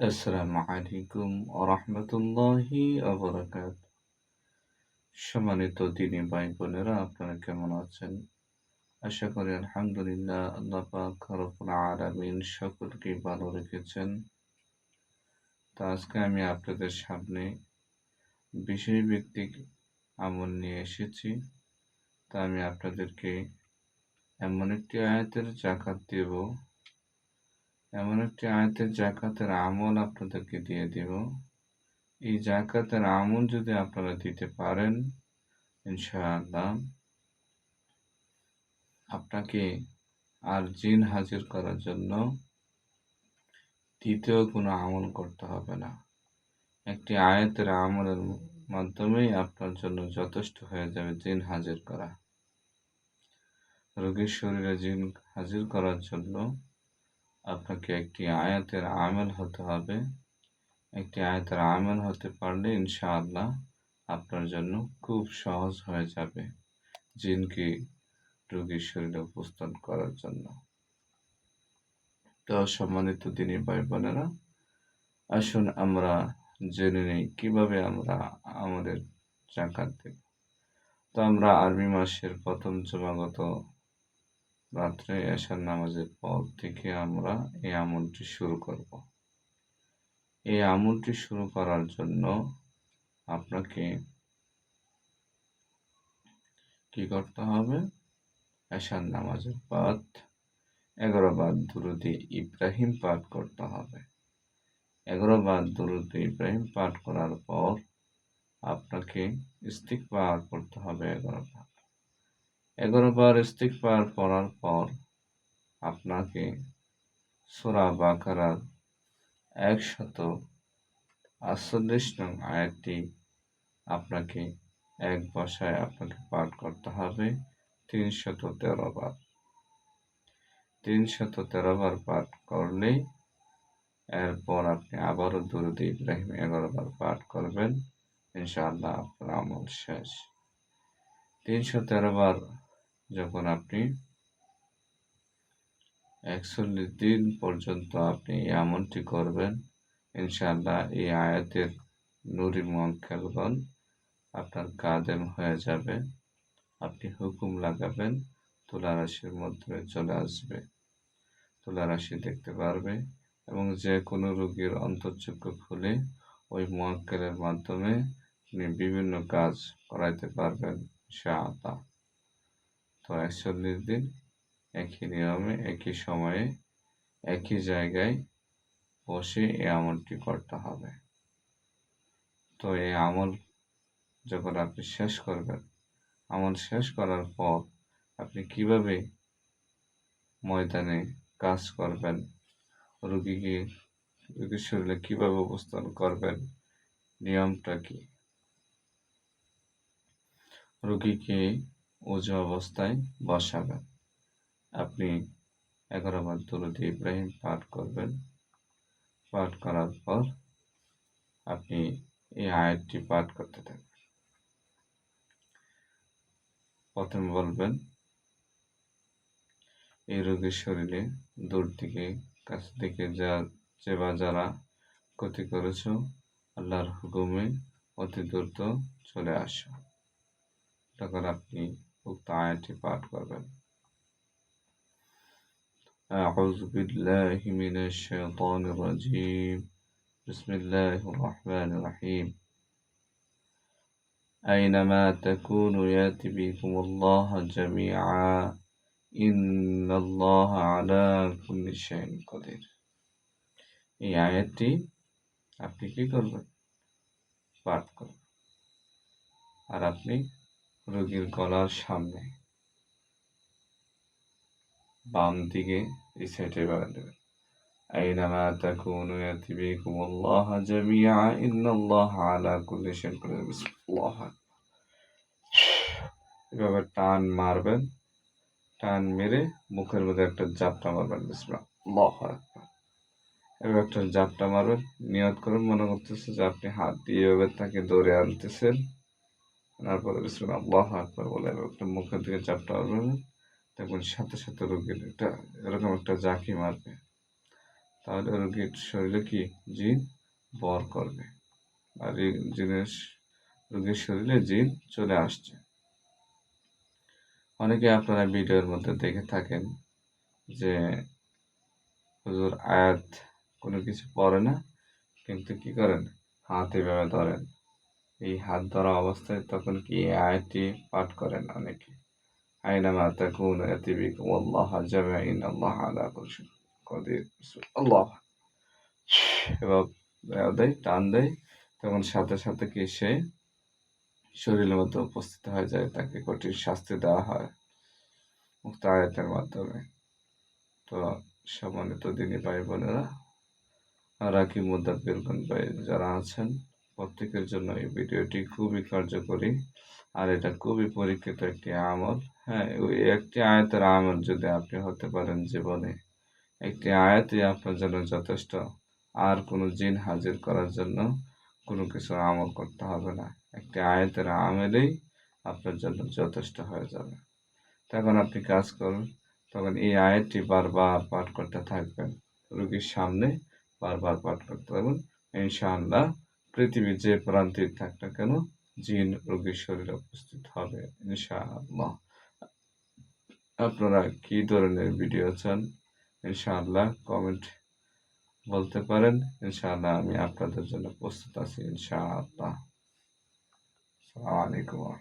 আসসালামু আলাইকুম আরহামতুল্লাহি আবরাকাত সম্মানিত দিনী ভাই বোনেরা, আপনারা কেমন আছেন? আশা করি আলহামদুলিল্লাহ আল্লাহ পাক আলামিন সকলকে ভালো রেখেছেন। তো আজকে আমি আপনাদের সামনে বিশেষ ব্যক্তিক আমল নিয়ে এসেছি। তা আমি আপনাদেরকে এমন একটি আয়াতের জাকাত দেব এমন একটি আয়াতের জাকাতের আমল আপনাদেরকে দিয়ে দিব। এই জাকাতের আমল যদি আপনারা দিতে পারেন, ইনশাআল্লাহ আপনাকে আর জিন হাজির করার জন্য দ্বিতীয় কোনো আমল করতে হবে না। একটি আয়াতের আমলের মাধ্যমেই আপনার জন্য যথেষ্ট হয়ে যাবে জিন হাজির করা। রোগীর শরীরে জিন হাজির করার জন্য আপনাকে একটি আয়াতের আমেল হতে হবে। একটি আয়াতের আমেল হতে পারলে ইনশাআল্লাহ আপনার জন্য খুব সহজ হয়ে যাবে জিনকে রোগীর শরীরে উপস্থান করার জন্য। তো সম্মানিত দিনী ভাই বোনেরা আসুন আমরা জেনে নিই কীভাবে আমরা আমাদের জাকাত দেব। তো আমরা আরবি মাসের প্রথম জমাগত রাত্রে এশার নামাজের পর থেকে আমরা এই আমলটি শুরু করব। এই আমলটি শুরু করার জন্য আপনাকে কি করতে হবে? এশার নামাজের পাঠ, এগারো বার দুরুদি ইব্রাহিম পাঠ করতে হবে। এগারো বার দুরুদি ইব্রাহিম পাঠ করার পর আপনাকে পার করতে হবে এগারো বার এগারো বার স্টিক পার পড়ার পর আপনাকে সোরা বাকারার একশত আটচল্লিশ নং আয়াতটি আপনাকে এক বসায় আপনাকে পাঠ করতে হবে তিনশত তেরো বার। তিনশত তেরো বার পাঠ করলেই এরপর আপনি আবারও দুরুদ ইব্রাহিম এগারো বার পাঠ করবেন, ইনশাআল্লাহ আপনার আমল শেষ। তিনশো তেরো বার যখন আপনি একচল্লিশ দিন পর্যন্ত আপনি এই আমলটি করবেন, ইনশাআল্লাহ এই আয়াতের নুরি মঙ্কেলগণ আপনার কাদেম হয়ে যাবে, আপনি হুকুম লাগাবেন তুলা রাশির মাধ্যমে চলে আসবে। তুলা রাশি দেখতে পারবে এবং যে কোনো রোগীর অন্তর্চক্ষু খুলে ওই মোয়াক্কেলের মাধ্যমে আপনি বিভিন্ন কাজ করাইতে পারবেন, ইনশাআল্লাহ। তো একচল্লিশ দিন একই নিয়মে, একই সময়ে, একই জায়গায় বসে এই আমলটি করতে হবে। তো এই আমল যখন আপনি শেষ করবেন, আমল শেষ করার পর আপনি কীভাবে ময়দানে কাজ করবেন, রুগীকে, রুগীর শরীরে কীভাবে অবস্থান করবেন, নিয়মটা কি? রুগীকে উজু অবস্থায় বসাবেন। আপনি এগারো বার দরুদ ইব্রাহিম পাঠ করবেন। পাঠ করার পর আপনি এই আয়াতটি পাঠ করতে থাকবেন। প্রথমে বলবেন, এই রোগীর শরীরে দূর থেকে, কাছ থেকে যা যে বা যারা ক্ষতি করেছ, আল্লাহর হুকুমে অতি দ্রুত চলে আসো। তখন আপনি উক্ত আয়াতটি পাঠ করবেন أعوذ بالله من الشيطان الرجيم بسم الله الرحمن الرحيم أينما تكونوا يأتي بكم الله جميعا إن الله على كل شيء قدير এই আয়াতটি আপনি কি করবেন পাঠ করবেন আর আপনি রোগীর গলার সামনে। বাম দিকে এই সাইডে বাগান দেবেন টান মারবেন, টান মেরে মুখের মধ্যে একটা জাপটা মারবেন। বিসমিল্লাহ একটা জাপটা মারবেন, নিয়ত করে মনে করতেছে যে আপনি হাত দিয়ে তাকে দৌড়ে আনতেছেন। তারপরে বিসমিল্লাহ আল্লাহু আকবার বলে একটা মুখের দিকে চাপটা মারবেন দেখবেন সাথে সাথে রোগীর একটা, এরকম একটা জাকি মারবে। তাহলে রোগীর শরীরে কি? জিন বর করবে। আর এই জিনের রোগীর শরীরে জিন চলে আসছে। অনেকে আপনারা ভিডিওর মধ্যে দেখে থাকেন যে, হুজুর আয়াত কোনো কিছু পড়ে না, কিন্তু কি করেন? হাত এভাবে ধরেন। এই হাত ধরা অবস্থায় তখন কি আয়াতটি পাঠ করেন অনেকে? আইনামা তাকুন ইয়াতিবিকুম আল্লাহ জামিআন আল্লাহ আলা শাইইন কদির আল্লাহ দেয় টান দেয়, তখন সাথে সাথে কি সে শরীরের মধ্যে উপস্থিত হয়ে যায়, তাকে কঠিন শাস্তি দেওয়া হয় মুক্ত আয়াতের মাধ্যমে। তো সম্মানিত দিনী ভাই বোনেরা রাকি মুদাব্বির ভাই যারা আছেন প্রত্যেকের জন্য এই ভিডিওটি খুবই কার্যকরী। আর এটা খুবই পরীক্ষিত একটি আমল। হ্যাঁ ওই একটি আয়াতের আমল যদি আপনি হতে পারেন জীবনে, একটি আয়াতই আপনার জন্য যথেষ্ট। আর কোনো জিন হাজির করার জন্য কোনো কিছু আমল করতে হবে না। একটি আয়াতের আমেলেই আপনার জন্য যথেষ্ট হয়ে যাবে। তখন আপনি কাজ করুন। তখন এই আয়াতটি বারবার পাঠ করতে থাকবেন। রুগীর সামনে বারবার পাঠ করতে থাকবেন। ইনশাআল্লাহ পৃথিবীর যে প্রান্তে থাক না কেন, জিন রোগীর শরীরে উপস্থিত হবে, ইনশাআল্লাহ। আপনারা কি ধরনের ভিডিও চান, ইনশাআল্লাহ কমেন্ট বলতে পারেন। ইনশাআল্লাহ আমি আপনাদের জন্য প্রস্তুত আছি, ইনশাআল্লাহ। আসসালামু আলাইকুম